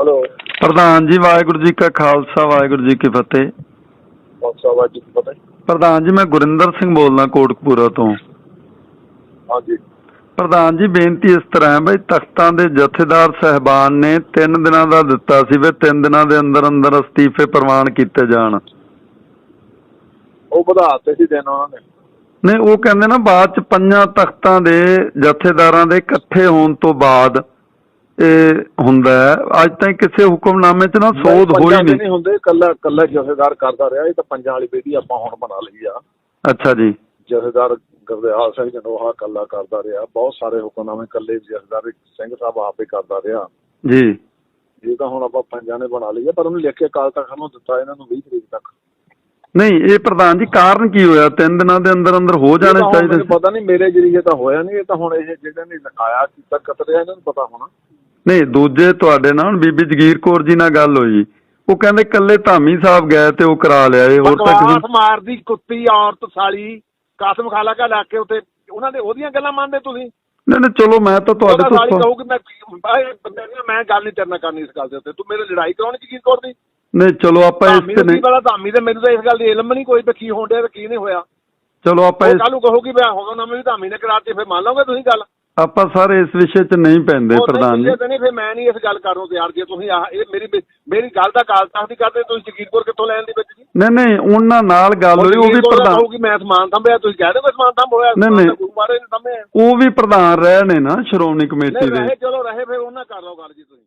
Hello. ਪ੍ਰਧਾਨ ਜੀ ਵਾਹਿਗੁਰੂ ਜੀ ਕਾ ਖਾਲਸਾ ਵਾਹਿਗੁਰੂ ਜੀ ਕੀ ਫਤਿਹ। ਖਾਲਸਾ ਵਾਹਿਗੁਰੂ ਜੀ ਕੀ ਫਤਿਹ। ਪ੍ਰਧਾਨ ਜੀ ਮੈਂ ਗੁਰਿੰਦਰ ਸਿੰਘ ਬੋਲਦਾ ਕੋਟਕਪੂਰਾ ਤੋਂ। ਹਾਂਜੀ। ਪ੍ਰਧਾਨ ਜੀ ਬੇਨਤੀ ਇਸ ਤਰ੍ਹਾਂ ਹੈ ਬਈ ਤਖਤਾਂ ਦੇ ਜਥੇਦਾਰ ਸਹਿਬਾਨ ਨੇ 3 ਦਿਨਾਂ ਦਾ ਦਿੱਤਾ ਸੀ ਵੀ 3 ਦਿਨਾਂ ਦੇ ਅੰਦਰ ਅੰਦਰ ਅਸਤੀਫੇ ਪ੍ਰਵਾਨ ਕੀਤੇ ਜਾਣ। ਉਹ ਵਧਾਤੇ ਸੀ ਦਿਨ ਉਹਨਾਂ ਨੇ। ਨਹੀਂ ਉਹ ਕਹਿੰਦੇ ਨਾ ਬਾਅਦ ਚ ਪੰਜਾਂ ਤਖਤਾਂ ਦੇ ਜਥੇਦਾਰਾਂ ਦੇ ਇਕੱਠੇ ਹੋਣ ਤੋਂ ਬਾਅਦ ਇਹ ਹੁੰਦਾ ਅੱਜ ਤਾਈਂ ਕਿਸੇ ਹੁਕਮਨਾਮੇ 'ਚ ਨਾ ਸੋਧ ਹੋਈ ਨਹੀਂ। ਨਹੀਂ ਹੁੰਦੇ ਕੱਲਾ ਕੱਲਾ ਜਥੇਦਾਰ ਕਰਦਾ ਰਿਹਾ। ਇਹ ਤਾਂ ਪੰਜਾਂ ਵਾਲੀ ਬੇਦੀ ਆਪਾਂ ਹੁਣ ਬਣਾ ਲਈ ਆ। ਅੱਛਾ ਜੀ। ਜਥੇਦਾਰ ਗੁਰਦਿਆਲ ਸਿੰਘ ਜਨੋਹਾ ਕੱਲਾ ਕਰਦਾ ਰਿਹਾ। ਬਹੁਤ ਸਾਰੇ ਹੁਕਮਨਾਮੇ ਕੱਲੇ ਜਥੇਦਾਰ ਸਿੰਘ ਸਾਹਿਬ ਆਪੇ ਕਰਦਾ ਰਿਹਾ। ਜੀ। ਇਹ ਤਾਂ ਹੁਣ ਆਪਾਂ ਪੰਜਾਂ ਨੇ ਬਣਾ ਲਈ ਆ ਪਰ ਉਹਨੂੰ ਲਿਖ ਕੇ ਕਾਲ ਤੱਕ ਨੂੰ ਦਿੱਤਾ ਇਹਨਾਂ ਨੂੰ 20 ਤਰੀਕ ਤੱਕ। ਨਹੀਂ ਇਹ ਪ੍ਰਧਾਨ ਜੀ ਕਾਰਨ ਕੀ ਹੋਇਆ? ਤਿੰਨ ਦਿਨਾਂ ਦੇ ਅੰਦਰ ਅੰਦਰ ਹੋ ਜਾਣੇ ਤਾਂ ਚਾਹੀਦੇ ਸੀ। ਪਤਾ ਨਹੀਂ ਮੇਰੇ ਜਰੀਏ ਤਾਂ ਹੋਇਆ ਨਹੀਂ ਇਹ ਤਾਂ ਹੁਣ ਇਹ ਜਿਹੜੇ ਨੇ ਲਿਖਾਇਆ ਕੀਤਾ ਕਤਰਿਆ ਇਹਨਾਂ ਨੂੰ ਪਤਾ ਹੋਣਾ। ਨਹੀਂ ਦੂਜੇ ਤੁਹਾਡੇ ਨਾਲ ਬੀਬੀ ਜਗੀਰ ਕੌਰ ਜੀ ਨਾਲ ਗੱਲ ਹੋਈ। ਉਹ ਕਹਿੰਦੇ ਕੱਲੇ ਧਾਮੀ ਸਾਹਿਬ ਗਏ ਤੇ ਉਹ ਕਰਾ ਲਿਆ ਇਹ ਹੋਰ ਤਾਂ ਕਿਸੇ ਮਾਰਦੀ ਕੁੱਤੀ ਔਰਤ ਸਾਲੀ ਕਾਸਮ ਖਾਲਾ ਕਾ ਲਾ ਕੇ ਉਤੇ ਉਹਨਾਂ ਦੇ ਉਹਦੀਆਂ ਗੱਲਾਂ ਮੰਨਦੇ ਤੁਸੀਂ? ਨਹੀਂ ਨਹੀਂ ਚਲੋ ਮੈਂ ਤਾਂ ਤੁਹਾਡੇ ਤੋਂ ਸਾਲੀ ਕਹੂਗੀ ਮੈਂ ਮੈਂ- ਗੱਲ ਨਹੀਂ ਤੇਰੇ ਨਾਲ ਕਰਨੀ ਇਸ ਗੱਲ ਦੇ ਉੱਤੇ। ਤੂੰ ਮੇਰੇ ਲੜਾਈ ਕਰਾਉਣੀ ਚ ਕੀ ਕਰਦੀ ਨਹੀਂ ਚਲੋ ਆਪਾਂ ਇਸ ਤੇ ਨਹੀਂ ਪਤਾ ਧਾਮੀ ਤੇ ਮੈਨੂੰ ਤਾਂ ਇਸ ਗੱਲ ਦੀ ਇਲਮ ਨਹੀਂ ਕੋਈ ਵੀ ਕੀ ਹੋਣ ਡਿਆ ਤੇ ਕੀ ਨਹੀਂ ਹੋਇਆ। ਚਲੋ ਆਪਾਂ ਕੱਲ ਨੂੰ ਕਹੂਗੀ ਮੈਂ ਹੋਗਾ ਨਾ ਮੈਂ ਵੀ ਧਾਮੀ ਨੇ ਕਰਾਤੀ ਫਿਰ ਮੰਨ ਲਓਗੇ ਤੁਸੀਂ ਗੱਲ? ਆਪਾਂ ਸਾਰੇ ਇਸ ਵਿਸ਼ੇ 'ਚ ਨਹੀਂ ਪੈਂਦੇ ਉਹ ਪ੍ਰਧਾਨ ਨਹੀਂ ਜੀ ਨਹੀਂ ਫਿਰ ਮੈਂ ਨਹੀਂ ਇਸ ਗੱਲ ਕਰਨ ਨੂੰ ਤਿਆਰ ਜੇ ਤੁਸੀਂ ਆਹ ਇਹ ਮੇਰੀ ਮੇਰੀ ਗੱਲ ਦਾ ਕਾਲ ਤੱਕ ਦੀ ਕਰਦੇ ਤੁਸੀਂ ਜਗੀਰਪੁਰ ਕਿੱਥੋਂ ਲੈਣ ਦੀ ਵਿੱਚ ਜੀ? ਨਹੀਂ ਨਹੀਂ ਉਹਨਾਂ ਨਾਲ ਗੱਲ ਹੋਈ ਉਹ ਵੀ ਦਾ ਪ੍ਰਧਾਨ ਕਹੂਗੀ ਮੈਂ ਸਮਾਨ ਸੰਭਿਆ ਤੁਸੀਂ ਕਹਿ ਰਹੇ ਸਮਾਨ ਸੰਭ ਹੋਇਆ ਨਹੀਂ, ਨਹੀਂ। ਉਹ ਵੀ ਪ੍ਰਧਾਨ ਰਹੇ ਨੇ ਨਾ ਸ਼੍ਰੋਮਣੀ ਕਮੇਟੀ ਨਹੀਂ ਦੇ। ਰਹੇ ਚਲੋ ਰਹੇ ਫਿਰ ਉਹਨਾਂ ਕਰ ਲਓ ਗੱਲ ਜੀ ਤੁਸੀਂ।